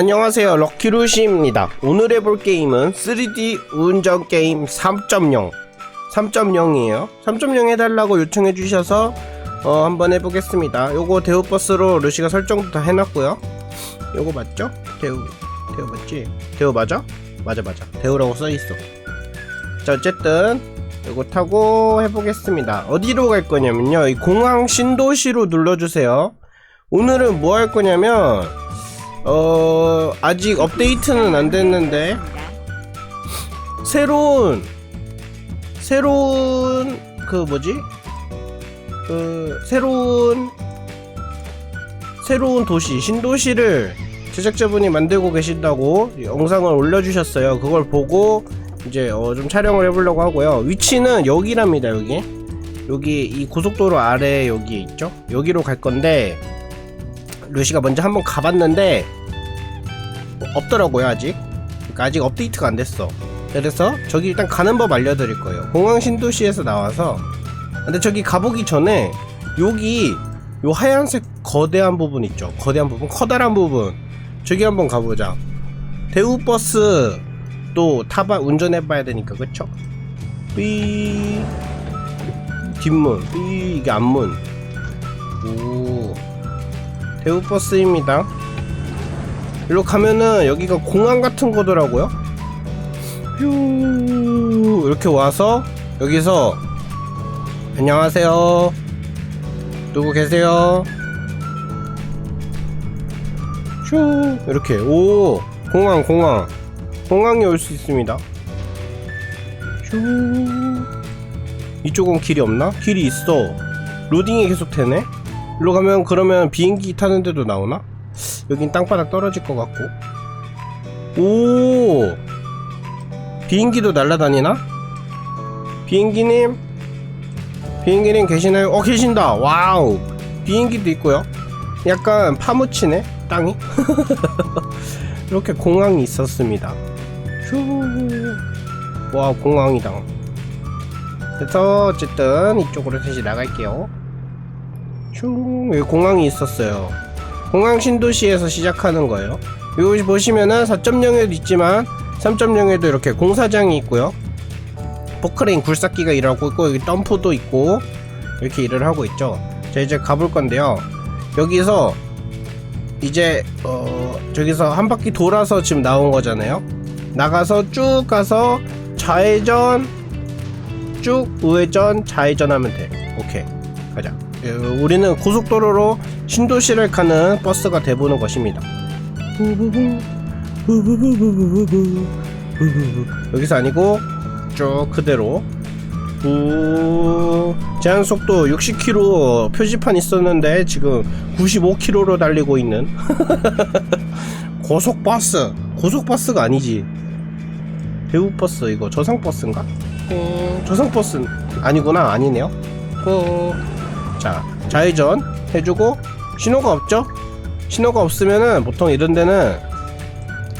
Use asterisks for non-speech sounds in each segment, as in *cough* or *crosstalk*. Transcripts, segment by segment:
안녕하세요. 럭키루시입니다. 오늘 해볼 게임은 3D 운전 게임 3.0 3.0이에요. 3.0 해달라고 요청해 주셔서 어, 한번 해보겠습니다. 요거 대우버스로 루시가 설정도 다 해놨고요. 요거 맞죠? 대우 대우 맞지? 대우 맞아? 맞아 맞아. 대우라고 써있어. 자 어쨌든 요거 타고 해보겠습니다. 어디로 갈 거냐면요. 이 공항 신도시로 눌러주세요. 오늘은 뭐 할 거냐면 어 아직 업데이트는 안 됐는데 새로운 새로운 그 뭐지? 그 새로운 새로운 도시 신도시를 제작자분이 만들고 계신다고 영상을 올려주셨어요. 그걸 보고 이제 어, 좀 촬영을 해보려고 하고요. 위치는 여기랍니다 여기. 여기 이 고속도로 아래 여기 있죠? 여기로 갈 건데 루시가 먼저 한번 가봤는데 뭐 없더라고요 아직. 그러니까 아직 업데이트가 안 됐어. 그래서 저기 일단 가는 법 알려드릴 거예요. 공항 신도시에서 나와서. 근데 저기 가보기 전에 여기 요 하얀색 거대한 부분 있죠? 거대한 부분? 커다란 부분. 저기 한번 가보자. 대우버스 또 타봐 운전해봐야 되니까 그쵸? 삐. 뒷문. 삐. 이게 앞문. 오. 대우버스입니다. 일로 가면은 여기가 공항 같은 거더라고요. 휴 이렇게 와서 여기서 안녕하세요. 누구 계세요? 휴 이렇게 오 공항 공항 공항에 올 수 있습니다. 휴 이쪽은 길이 없나? 길이 있어. 로딩이 계속 되네. 일로 가면 그러면 비행기 타는데도 나오나? 여긴 땅바닥 떨어질 것 같고. 오! 비행기도 날아다니나? 비행기님? 비행기님 계시나요? 어 계신다! 와우! 비행기도 있고요. 약간 파묻히네 땅이. *laughs* 이렇게 공항이 있었습니다. 휴와 공항이다. 그래서 어쨌든 이쪽으로 다시 나갈게요. 슝! 여기 공항이 있었어요 공항 신도시에서 시작하는 거예요. 여기 보시면은 4.0에도 있지만 3.0에도 이렇게 공사장이 있고요. 포크레인 굴삭기가 일하고 있고 여기 덤프도 있고 이렇게 일을 하고 있죠. 자 이제 가볼 건데요. 여기서 이제 어 저기서 한 바퀴 돌아서 지금 나온 거잖아요. 나가서 쭉 가서 좌회전 쭉 우회전 좌회전 하면 돼. 오케이. 가자. 예, 우리는 고속도로로 신도시를 가는 버스가 돼보는 것입니다. 여기서 아니고 쭉 그대로. 우 제한 속도 60km 표지판 있었는데 지금 95km로 달리고 있는 *laughs* 고속버스. 고속버스가 아니지. 대우버스 이거. 저상버스인가? 음, 저상버스 아니구나. 아니네요. 어... 자 좌회전 해주고 신호가 없죠? 신호가 없으면은 보통 이런 데는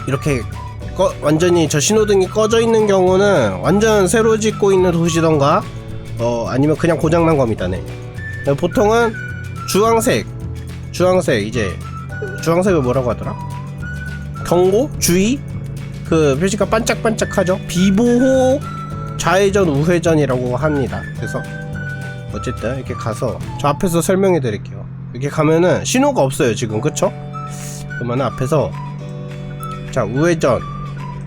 이렇게 꺼, 완전히 저 신호등이 꺼져 있는 경우는 완전 새로 짓고 있는 도시던가 어 아니면 그냥 고장난 겁니다 네 보통은 주황색 주황색 이제 주황색을 뭐라고 하더라? 경고? 주의? 그 표시가 반짝반짝하죠? 비보호 좌회전 우회전이라고 합니다 그래서 어쨌든 이렇게 가서 저 앞에서 설명해 드릴게요. 이렇게 가면은 신호가 없어요 지금. 그쵸? 그러면 앞에서 자 우회전.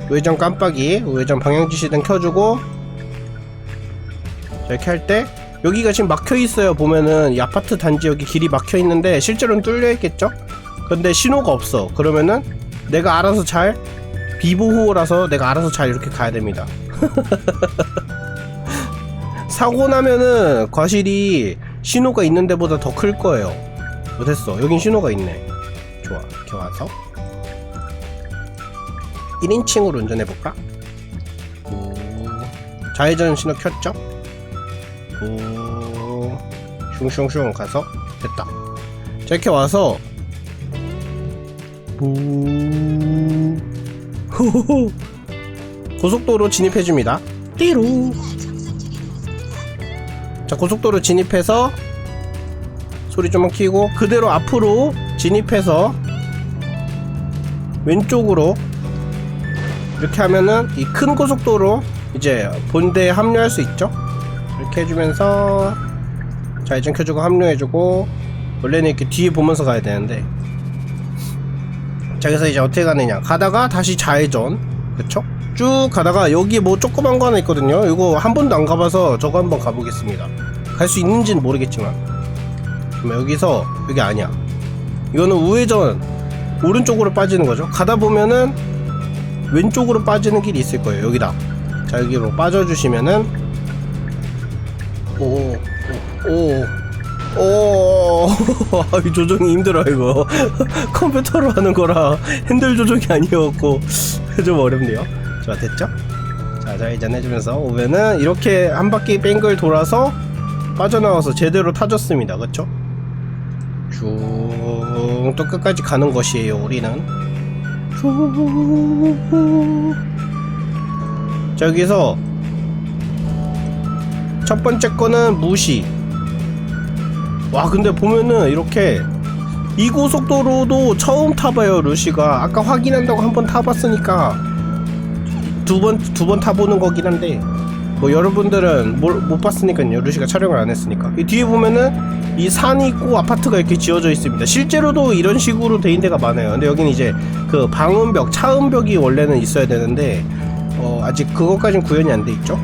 우회전 깜빡이 우회전 방향지시등 켜주고 자 이렇게 할 때 여기가 지금 막혀 있어요 보면은. 이 아파트 단지 여기 길이 막혀 있는데 실제로는 뚫려 있겠죠? 근데 신호가 없어. 그러면은 내가 알아서 잘 비보호라서 내가 알아서 잘 이렇게 가야 됩니다 *laughs* 사고 나면은 과실이 신호가 있는 데보다 더 클 거예요. 어, 됐어. 여긴 신호가 있네. 좋아. 이렇게 와서 1인칭으로 운전해볼까? 오, 좌회전 신호 켰죠? 오, 슝슝슝 가서 됐다. 자, 이렇게 와서 오, 호호호 고속도로 진입해줍니다. 띠루 자 고속도로 진입해서 소리 좀만 키고 그대로 앞으로 진입해서 왼쪽으로 이렇게 하면은 이 큰 고속도로 이제 본대에 합류할 수 있죠? 이렇게 해주면서 좌회전 켜주고 합류해주고 원래는 이렇게 뒤에 보면서 가야 되는데 자 그래서 이제 어떻게 가느냐? 가다가 다시 좌회전. 그쵸? 쭉 가다가 여기 뭐 조그만 거 하나 있거든요. 이거 한 번도 안 가봐서 저거 한번 가보겠습니다 갈 수 있는지는 모르겠지만. 그럼 여기서 여기 아니야. 이거는 우회전 오른쪽으로 빠지는 거죠. 가다 보면은 왼쪽으로 빠지는 길이 있을 거예요. 여기다. 자 여기로 빠져주시면은 오오오 오, *laughs* 아, 이 조정이 힘들어 이거. *laughs* 컴퓨터로 하는 거라 핸들 조정이 아니었고. *laughs* 좀 어렵네요. 자 됐죠? 자 좌회전 해주면서 오면은 이렇게 한 바퀴 뱅글 돌아서 빠져나와서 제대로 타줬습니다. 그쵸? 쭉 또 끝까지 가는 것이에요. 우리는 쭉. 자 여기서 첫 번째 거는 무시 와 근데 보면은 이렇게 이 고속도로도 처음 타봐요 루시가 아까 확인한다고 한 번 타봤으니까 두 번 두 번 타보는 거긴 한데 뭐 여러분들은 뭘, 못 봤으니까요. 루시가 촬영을 안 했으니까. 이 뒤에 보면은 이 산이 있고 아파트가 이렇게 지어져 있습니다. 실제로도 이런 식으로 돼 있는 데가 많아요. 근데 여기는 이제 그 방음벽 차음벽이 원래는 있어야 되는데 어 아직 그것까진 구현이 안 돼 있죠.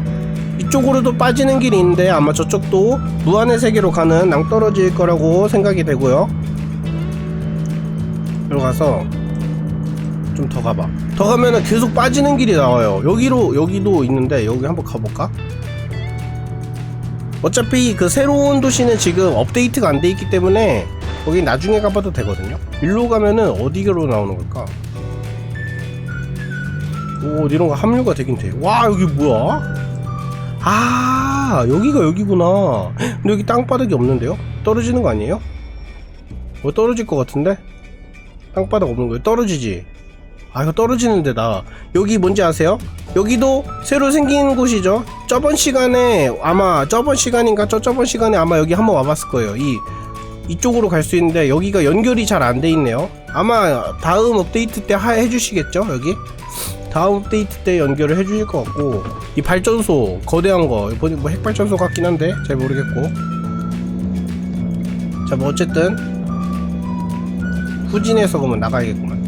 이쪽으로도 빠지는 길이 있는데 아마 저쪽도 무한의 세계로 가는 낭떠러지일 거라고 생각이 되고요. 들어가서 좀 더 가봐. 더 가면은 계속 빠지는 길이 나와요. 여기로 여기도 있는데 여기 한번 가볼까? 어차피 그 새로운 도시는 지금 업데이트가 안 돼 있기 때문에 거기 나중에 가봐도 되거든요. 일로 가면은 어디로 나오는 걸까? 오 이런 거 합류가 되긴 돼. 와 여기 뭐야? 아 여기가 여기구나 근데 여기 땅바닥이 없는데요? 떨어지는 거 아니에요? 뭐 떨어질 것 같은데? 땅바닥 없는 거예요? 떨어지지? 아 이거 떨어지는 데다 여기 뭔지 아세요? 여기도 새로 생긴 곳이죠. 저번 시간에 아마 저번 시간인가 저 저번 시간에 아마 여기 한번 와봤을 거예요. 이 이쪽으로 갈 수 있는데 여기가 연결이 잘 안 돼 있네요. 아마 다음 업데이트 때 하, 해주시겠죠 여기? 다음 업데이트 때 연결을 해주실 것 같고. 이 발전소 거대한 거. 이번에 뭐 핵발전소 같긴 한데 잘 모르겠고. 자 뭐 어쨌든 후진해서 그러면 나가야겠구만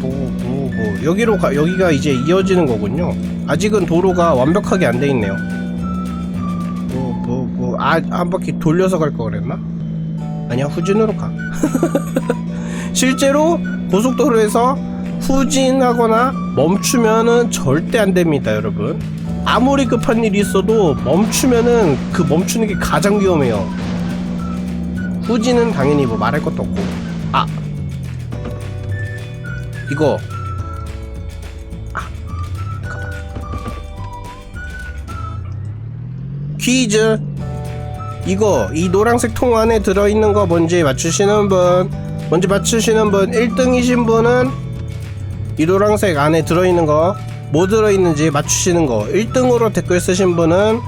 뭐 여기로 가 여기가 이제 이어지는 거군요 아직은 도로가 완벽하게 안 돼 있네요 뭐뭐 뭐아한 바퀴 돌려서 갈 거 그랬나 아니야 후진으로 가 *laughs* 실제로 고속도로에서 후진하거나 멈추면은 절대 안 됩니다, 여러분. 아무리 급한 일이 있어도 멈추면은 그 멈추는 게 가장 위험해요. 후진은 당연히 뭐 말할 것도 없고. 아. 이거. 아. 가봐. 퀴즈. 이거 이 노란색 통 안에 들어있는 거 뭔지 맞추시는 분 뭔지 맞추시는 분 1등이신 분은 이 노란색 안에 들어있는 거 뭐 들어있는지 맞추시는 거 1등으로 댓글 쓰신 분은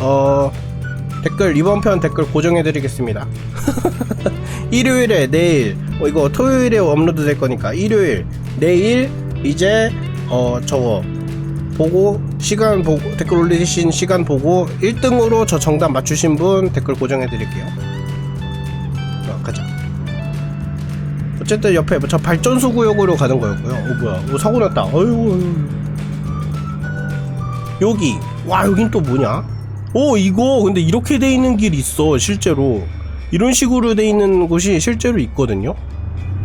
어 댓글 이번 편 댓글 고정해 드리겠습니다 *laughs* 일요일에 내일 어, 이거 토요일에 업로드 될 거니까 일요일 내일 이제 어 저거 보고 시간 보고 댓글 올리신 시간 보고 1등으로 저 정답 맞추신 분 댓글 고정해 드릴게요 자 가자 어쨌든 옆에 저 발전소 구역으로 가는 거였고요. 어 뭐야? 어 사고 났다. 어이구. 여기. 와 여긴 또 뭐냐? 오 이거 근데 이렇게 돼 있는 길이 있어 실제로. 이런 식으로 돼 있는 곳이 실제로 있거든요.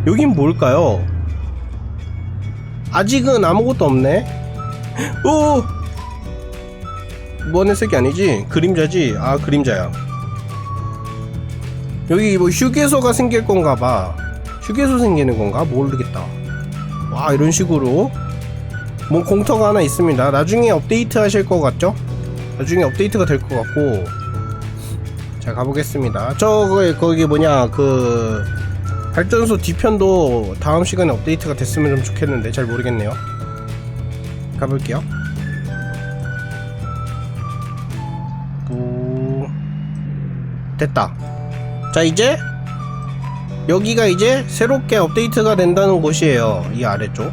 여긴 뭘까요? 아직은 아무것도 없네. 오. 무한의 색이 아니지? 그림자지? 아 그림자야. 여기 뭐 휴게소가 생길 건가 봐. 휴게소 생기는 건가? 모르겠다. 와, 이런 식으로. 뭐 공터가 하나 있습니다. 나중에 업데이트 하실 것 같죠? 나중에 업데이트가 될 것 같고. 자, 가보겠습니다. 저, 거기, 거기 뭐냐, 그, 발전소 뒤편도 다음 시간에 업데이트가 됐으면 좀 좋겠는데, 잘 모르겠네요. 가볼게요. 오, 됐다. 자, 이제 여기가 이제 새롭게 업데이트가 된다는 곳이에요. 이 아래쪽.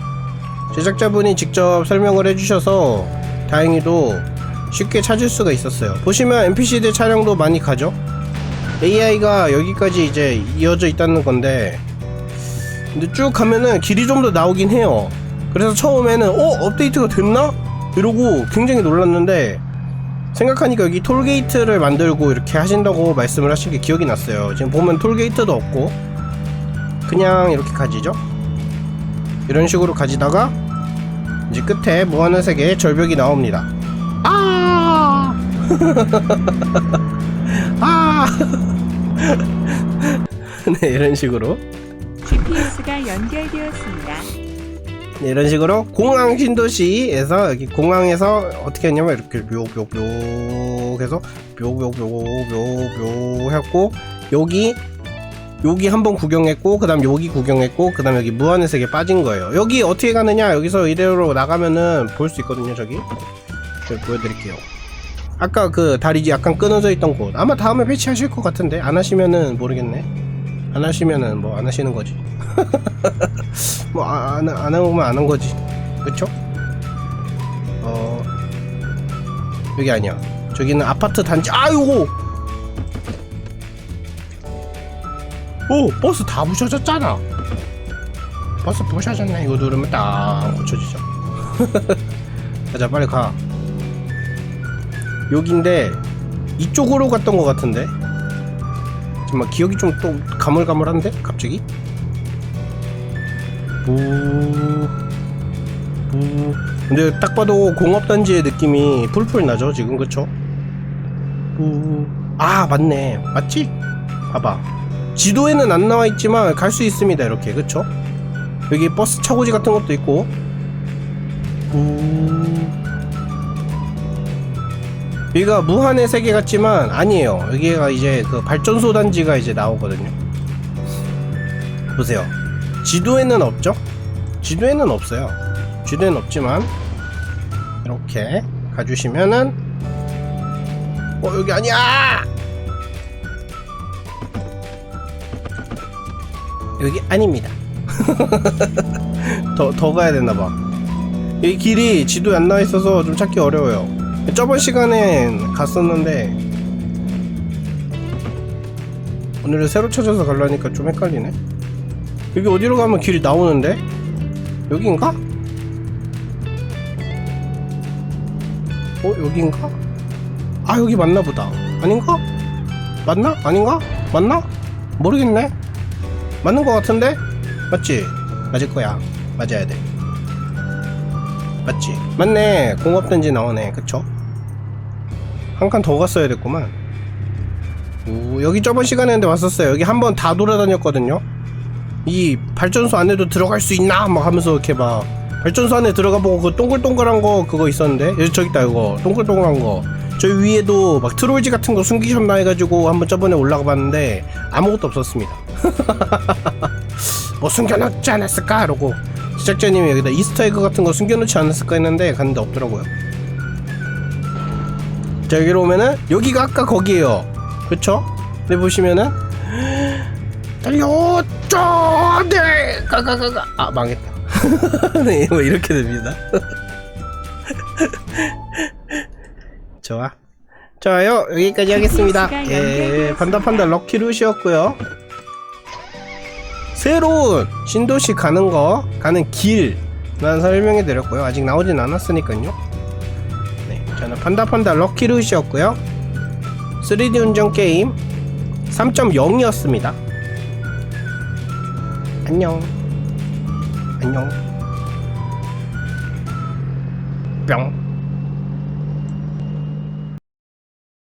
제작자분이 직접 설명을 해주셔서 다행히도 쉽게 찾을 수가 있었어요. 보시면 NPC들 차량도 많이 가죠? AI가 여기까지 이제 이어져 있다는 건데, 근데 쭉 가면은 길이 좀 더 나오긴 해요. 그래서 처음에는, 어? 업데이트가 됐나? 이러고 굉장히 놀랐는데, 생각하니까 여기 톨게이트를 만들고 이렇게 하신다고 말씀을 하신 게 기억이 났어요. 지금 보면 톨게이트도 없고, 그냥 이렇게 가지죠? 이런 식으로 가지다가, 이제 끝에 무한의 세계의 절벽이 나옵니다. 아! 아! *laughs* 네, 이런 식으로. GPS가 연결되었습니다. 네, 이런 식으로 공항 신도시에서 여기 공항에서 어떻게 했냐면 이렇게 묘묘묘 해서 묘묘묘묘묘 했고 여기 여기 한번 구경했고 그 다음 여기 구경했고 그 다음 여기 무한의 세계 빠진 거예요. 여기 어떻게 가느냐 여기서 이대로 나가면은 볼 수 있거든요 저기. 제가 보여드릴게요. 아까 그 다리 약간 끊어져 있던 곳 아마 다음에 배치하실 것 같은데 안 하시면은 모르겠네. 안 하시면은 뭐 안 하시는 거지. *laughs* 뭐안 안 해보면 안 한 거지. 그쵸? 어 여기 아니야. 저기는 아파트 단지. 아이고. 오 버스 다 부셔졌잖아. 버스 부셔졌네. 이거 누르면 딱 고쳐지죠. *laughs* 가자 빨리 가. 여긴데 이쪽으로 갔던 것 같은데. 잠깐만 기억이 좀 또 가물가물한데 갑자기? 부... 부... 근데 딱 봐도 공업단지의 느낌이 풀풀 나죠 지금 그쵸? 부... 아 맞네 맞지? 봐봐 지도에는 안 나와 있지만 갈 수 있습니다 이렇게 그쵸? 여기 버스 차고지 같은 것도 있고 부... 여기가 무한의 세계 같지만 아니에요 여기가 이제 그 발전소 단지가 이제 나오거든요 보세요 지도에는 없죠? 지도에는 없어요. 지도에는 없지만 이렇게 가주시면은 어 여기 아니야! 여기 아닙니다. *laughs* 더, 더 가야 되나봐. 이 길이 지도에 안 나와 있어서 좀 찾기 어려워요. 저번 시간엔 갔었는데 오늘은 새로 찾아서 가려니까 좀 헷갈리네. 여기 어디로 가면 길이 나오는데? 여긴가? 어 여긴가? 아 여기 맞나 보다 아닌가? 맞나? 아닌가? 맞나? 모르겠네 맞는 거 같은데? 맞지? 맞을 거야 맞아야 돼 맞지? 맞네. 공업단지 나오네. 그쵸? 한 칸 더 갔어야 됐구만. 오, 여기 저번 시간에 근데 왔었어요. 여기 한 번 다 돌아다녔거든요. 이 발전소 안에도 들어갈 수 있나? 막 하면서 이렇게 막 발전소 안에 들어가 보고 그 동글동글한 거 그거 있었는데? 여기 저기 있다 이거. 동글동글한 거. 저 위에도 막 트롤지 같은 거 숨기셨나 해가지고 한번 저번에 올라가 봤는데 아무것도 없었습니다. *laughs* 뭐 숨겨놓지 않았을까? 이러고 제작자님이 여기다 이스터에그 같은 거 숨겨놓지 않았을까 했는데 갔는데 없더라고요. 자 여기로 오면은 여기가 아까 거기에요. 그쵸? 근데 보시면은 달려! 네! 가가가가! 아 망했다. *laughs* 네 뭐 이렇게 됩니다. *laughs* 좋아. 좋아요. 여기까지 하겠습니다. 예 판다판다 럭키루시였고요 새로운 신도시 가는 거 가는 길만 설명해 드렸고요 아직 나오진 않았으니까요 네 저는 판다판다 럭키루시였고요 3D 운전 게임 3.0이었습니다 안녕. 안녕. 뿅.